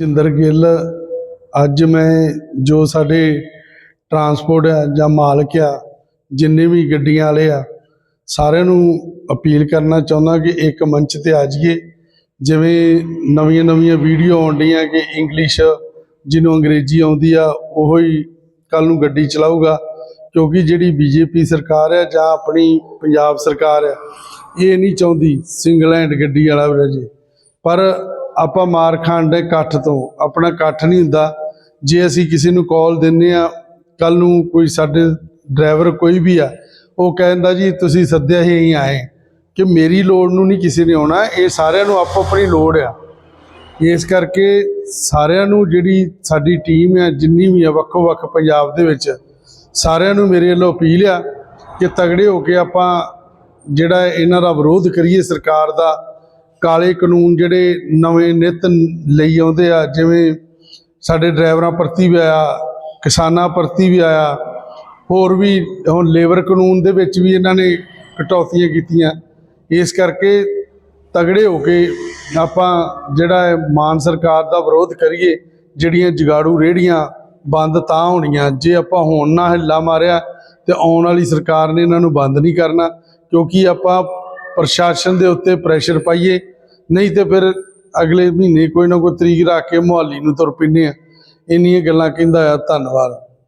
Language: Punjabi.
ਜਿੰਦਰ ਗਿੱਲ, ਅੱਜ ਮੈਂ ਜੋ ਸਾਡੇ ਟਰਾਂਸਪੋਰਟ ਆ ਜਾਂ ਮਾਲਕ ਆ, ਜਿੰਨੇ ਵੀ ਗੱਡੀਆਂ ਵਾਲੇ ਆ, ਸਾਰਿਆਂ ਨੂੰ ਅਪੀਲ ਕਰਨਾ ਚਾਹੁੰਦਾ ਕਿ ਇੱਕ ਮੰਚ ਤੇ ਆ ਜਾਈਏ। ਜਿਵੇਂ ਨਵੀਆਂ ਨਵੀਆਂ ਵੀਡੀਓ ਆਉਂਦੀਆਂ ਕਿ ਇੰਗਲਿਸ਼ ਜਿਹਨੂੰ ਅੰਗਰੇਜ਼ੀ ਆਉਂਦੀ ਆ, ਉਹੋ ਹੀ ਕੱਲ ਨੂੰ ਗੱਡੀ ਚਲਾਊਗਾ। ਕਿਉਂਕਿ ਜਿਹੜੀ ਬੀਜੇਪੀ ਸਰਕਾਰ ਹੈ ਜਾਂ ਆਪਣੀ ਪੰਜਾਬ ਸਰਕਾਰ ਹੈ ਇਹ ਨਹੀਂ ਚਾਹੁੰਦੀ ਸਿੰਗਲ ਹੈਂਡ ਗੱਡੀ ਵਾਲਾ ਵੀਰੇ ਪਰ ਆਪਾਂ ਮਾਰ ਖਾਣ ਇਕੱਠ ਤੋਂ, ਆਪਣਾ ਇਕੱਠ ਨਹੀਂ ਹੁੰਦਾ। ਜੇ ਅਸੀਂ ਕਿਸੇ ਨੂੰ ਕਾਲ ਦਿੰਨੇ ਆ ਕੱਲ ਨੂੰ ਕੋਈ ਸਾਡੇ ਡਰਾਈਵਰ ਕੋਈ ਵੀ ਆ, ਉਹ ਕਹਿੰਦਾ ਜੀ, ਤੁਸੀਂ ਸੱਦਿਆ ਹੀ ਅਸੀਂ ਆਏ ਕਿ ਮੇਰੀ ਲੋੜ ਨੂੰ ਨਹੀਂ ਕਿਸੇ ਨੇ ਆਉਣਾ, ਇਹ ਸਾਰਿਆਂ ਨੂੰ ਆਪੋ ਆਪਣੀ ਲੋੜ ਆ। ਇਸ ਕਰਕੇ ਸਾਰਿਆਂ ਨੂੰ ਜਿਹੜੀ ਸਾਡੀ ਟੀਮ ਆ, ਜਿੰਨੀ ਵੀ ਆ ਵੱਖੋ ਵੱਖ ਪੰਜਾਬ ਦੇ ਵਿੱਚ, ਸਾਰਿਆਂ ਨੂੰ ਮੇਰੇ ਵੱਲੋਂ ਅਪੀਲ ਆ ਕਿ ਤਗੜੇ ਹੋ ਕੇ ਆਪਾਂ ਜਿਹੜਾ ਇਹਨਾਂ ਦਾ ਵਿਰੋਧ ਕਰੀਏ ਸਰਕਾਰ ਦਾ ਕਾਲੇ ਕਾਨੂੰਨ ਜਿਹੜੇ ਨਵੇਂ ਨਿਤ ਲਈ ਆਉਂਦੇ ਆ, ਜਿਵੇਂ ਸਾਡੇ ਡਰਾਈਵਰਾਂ ਪ੍ਰਤੀ ਵੀ ਆਇਆ, ਕਿਸਾਨਾਂ ਪ੍ਰਤੀ ਵੀ ਆਇਆ, ਹੋਰ ਵੀ ਹੁਣ ਲੇਬਰ ਕਾਨੂੰਨ ਦੇ ਵਿੱਚ ਵੀ ਇਹਨਾਂ ਨੇ ਕਟੌਤੀਆਂ ਕੀਤੀਆਂ। ਇਸ ਕਰਕੇ ਤਗੜੇ ਹੋ ਕੇ ਆਪਾਂ ਜਿਹੜਾ ਹੈ ਮਾਨ ਸਰਕਾਰ ਦਾ ਵਿਰੋਧ ਕਰੀਏ, ਜਿਹੜੀਆਂ ਜਗਾੜੂ ਰੇੜੀਆਂ ਬੰਦ ਤਾਂ ਹੋਣੀਆਂ, ਜੇ ਆਪਾਂ ਹੁਣ ਨਾ ਹਿੱਲਾ ਮਾਰਿਆ ਤੇ ਆਉਣ ਵਾਲੀ ਸਰਕਾਰ ਨੇ ਇਹਨਾਂ ਨੂੰ ਬੰਦ ਨਹੀਂ ਕਰਨਾ, ਕਿਉਂਕਿ ਆਪਾਂ ਪ੍ਰਸ਼ਾਸਨ ਦੇ ਉੱਤੇ ਪ੍ਰੈਸ਼ਰ ਪਾਈਏ। ਨਹੀਂ ਤੇ ਫਿਰ ਅਗਲੇ ਮਹੀਨੇ ਕੋਈ ਨਾ ਕੋਈ ਤਰੀਕ ਰੱਖ ਕੇ ਮੁਹਾਲੀ ਨੂੰ ਤੁਰ ਪੈਂਦੇ ਆ। ਇੰਨੀਆਂ ਗੱਲਾਂ ਕਹਿੰਦਾ ਆ, ਧੰਨਵਾਦ।